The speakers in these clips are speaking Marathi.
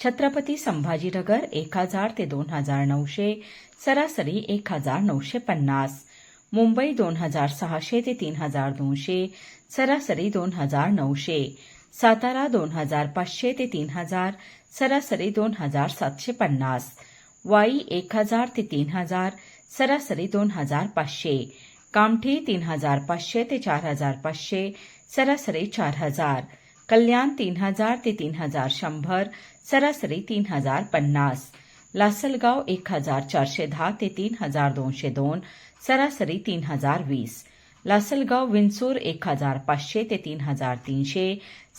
छत्रपती संभाजीनगर एक हजार ते दोन हजार नऊशे सरासरी एक हजार नऊशे पन्नास. मुंबई दोन हजार सहाशे ते तीन हजार दोनशे सरासरी दोन हजार नऊशे. सातारा दोन हजार पाचशे ते तीन हजार सरासरी दोन हजार सातशे पन्नास. वाई एक हजार ते तीन हजार सरासरी दोन हजार पाचशे. कामठी तीन हजार पाचशे ते चार हजार पाचशे सरासरी चार हजार. कल्याण तीन हज़ार ते तीन हज़ार शंभर सरासरी तीन हज़ार पन्नास लासलगाव एक हज़ार चारशे दहा ते तीन हज़ार दोनशे दोन सरासरी तीन हज़ार वीस लासलगाव विंचूर एक हज़ार पाचशे ते तीन हज़ार तीनशे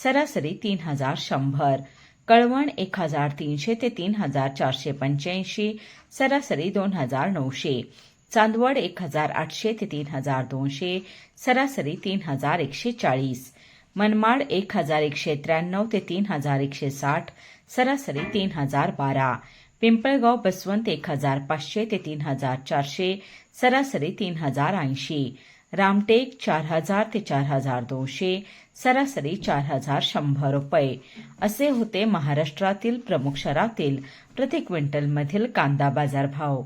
सरासरी तीन हज़ार शंभर कळवण एक हज़ार तीनशे ते तीन हज़ार चारशे पंच्याऐंशी सरासरी दोन हज़ार नऊशे चांदवड एक हज़ार आठशे ते तीन हज़ार दोनशे सरासरी तीन हज़ार एकशे चाळीस मनमाड एक हजार एकशे त्र्याण्णव ते तीन हजार एकशे साठ सरासरी तीन हजार बारा. पिंपळगाव बसवंत एक हजार पाचशे ते तीन हजार चारशे सरासरी तीन हजार ऐंशी. रामटेक चार हजार ते चार हजार दोनशे सरासरी चार हजार शंभर रुपये. असे होते महाराष्ट्रातील प्रमुख शहरातील प्रति क्विंटलमधील कांदा बाजार भाव